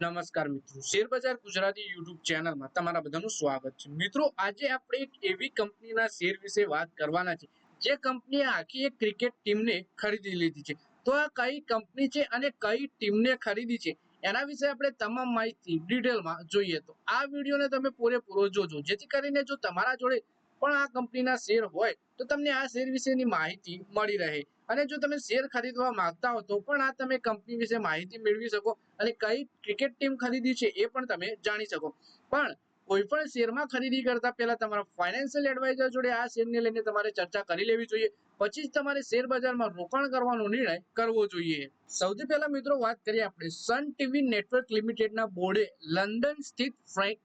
નમસ્કાર મિત્રો. શેરબજાર ગુજરાતી યુટ્યુબ ચેનલમાં તમારા બધાનું સ્વાગત છે. મિત્રો, આજે આપણે એક એવી કંપનીના શેર વિશે વાત કરવાના છે, જે કંપનીએ આખી એક ક્રિકેટ ટીમને ખરીદી લીધી છે. તો આ કઈ કંપની છે અને કઈ ટીમને ખરીદી છે, એના વિશે આપણે તમામ માહિતી ડિટેલમાં જોઈએ. તો આ વિડીયોને તમે પૂરેપૂરો જોજો. જેથી કરીને જો તમારા જોડે પણ આ કંપનીના શેર હોય, તો તમને આ શેર વિશેની માહિતી મળી રહે. અને જો તમે શેર ખરીદવા માંગતા હો તો પણ આ તમે કંપની વિશે માહિતી મેળવી શકો અને કઈ ક્રિકેટ ટીમ ખરીદી છે એ પણ તમે જાણી શકો. પણ કોઈપણ શેરમાં ખરીદી કરતા પહેલા તમારા ફાઇનાન્શિયલ એડવાઇઝર જોડે આ શેરને લઈને તમારે ચર્ચા કરી લેવી જોઈએ. પછી જ તમારે શેર બજારમાં રોકાણ કરવાનો નિર્ણય કરવો જોઈએ. સૌથી પહેલા મિત્રો વાત કરીએ આપણે સન ટીવી નેટવર્ક લિમિટેડના બોર્ડે લંડન સ્થિત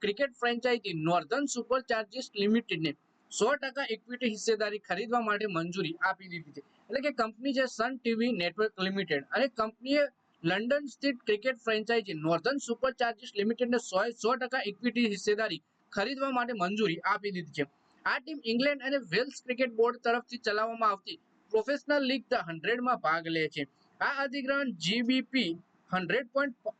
cricket franchise Northern Super Chargers લિમિટેડને સો ટકા ઇક્વિટી હિસ્સેદારી ખરીદવા માટે મંજૂરી આપી દીધી છે. એટલે કે કંપની છે સન ટીવી નેટવર્ક લિમિટેડ અને કંપનીએ લંડન સ્થિત cricket franchise Northern Super Chargers લિમિટેડને સો સો ટકા ઇક્વિટી હિસ્સેદારી ખરીદવા માટે મંજૂરી આપી દીધી છે. આ ટીમ ઇંગ્લેન્ડ અને વેલ્સ ક્રિકેટ બોર્ડ તરફથી ચલાવવામાં આવતી પ્રોફેશનલ લીગ ધ હંડ્રેડમાં ભાગ લે છે. આ અધિગ્રહણ જીબીપી હંડ્રેડ પોઈન્ટ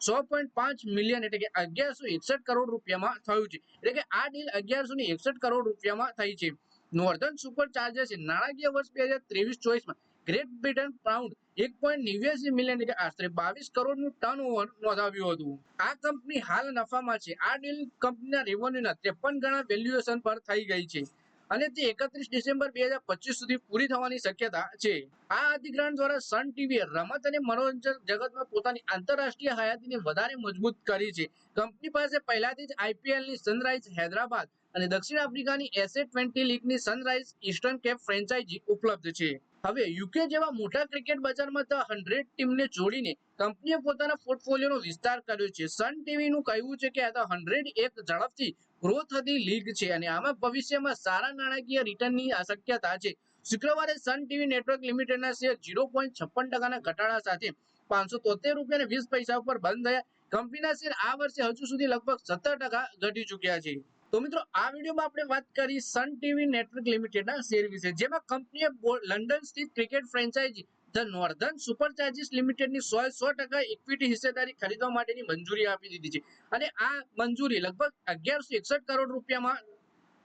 સો પોઈન્ટ પાંચ મિલિયન એટલે કે અગિયારસો એકસઠ કરોડ રૂપિયામાં થયું છે. એટલે કે આ ડીલ અગિયારસો ને એકસઠ કરોડ રૂપિયામાં થઈ છે. નોર્ધન સુપર ચાર્જર્સે નાણાકીય વર્ષ બે હજાર ત્રેવીસ ચોવીસમાં ગ્રેટ બ્રિટન પાઉન્ડ એક પોઈન્ટ નેવ્યાસી મિલિયન એટલે આશરે બાવીસ કરોડનું ટર્ન ઓવર નોંધાવ્યું હતું. આ કંપની હાલ નફામાં છે. આ ડીલ કંપનીના રેવન્યુના ત્રેપન ગણા વેલ્યુએશન પર થઈ ગઈ છે. અને તે એકત્રીસ ડિસેમ્બર બે સુધી પૂરી થવાની શક્યતા છે. આ અધિગ્રહણ દ્વારા સન ટીવીએ રમત અને મનોરંજન જગતમાં પોતાની આંતરરાષ્ટ્રીય હયાતીને વધારે મજબૂત કરી છે. કંપની પાસે પહેલાથી જ આઈપીએલની સનરાઇઝ હૈદરાબાદ અને દક્ષિણ આફ્રિકાની એસે ટ્વેન્ટી લીગની સનરાઇઝ ઈસ્ટર્ન કેપ ફ્રેન્ચાઇઝી ઉપલબ્ધ છે. હવે યુકે જેવા મોટા ક્રિકેટ બજારમાં ધ હંડ્રેડ ટીમને જોડીને કંપનીએ પોતાના પોર્ટફોલિયોનો વિસ્તાર કર્યો છે. સન ટીવીનું કહેવું છે કે આ ધ હંડ્રેડ એક ઝડપથી ગ્રોથ થતી લીગ છે અને આમાં ભવિષ્યમાં સારા નાણાકીય રિટર્નની શક્યતા છે. શુક્રવારે સન ટીવી નેટવર્ક લિમિટેડના શેર ઝીરો પોઈન્ટ છપ્પન ટકાના ઘટાડા સાથે પાંચસો તોતેર રૂપિયા વીસ પૈસા ઉપર બંધ થયા. કંપનીના શેર આ વર્ષે હજુ સુધી લગભગ સત્તર ટકા ઘટી ચૂક્યા છે. તો મિત્રો, આ વિડીયોમાં આપણે વાત કરી સન ટીવી નેટવર્ક લિમિટેડના શેર વિશે, જેમાં કંપનીએ લંડન સ્થિત cricket franchise the Northern Super Chargers લિમિટેડની સો સો ટકા ઇક્વિટી હિસ્સેદારી ખરીદવા માટેની મંજૂરી આપી દીધી છે. અને આ મંજૂરી લગભગ અગિયારસો એકસઠ કરોડ રૂપિયામાં,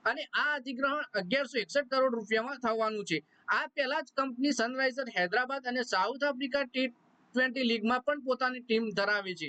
અને આ અધિગ્રહણ અગિયારસો એકસઠ કરોડ રૂપિયામાં થવાનું છે. આ પહેલા જ કંપની સનરાઇઝર હૈદરાબાદ અને સાઉથ આફ્રિકા ટી ટ્વેન્ટી લીગમાં પણ પોતાની ટીમ ધરાવે છે.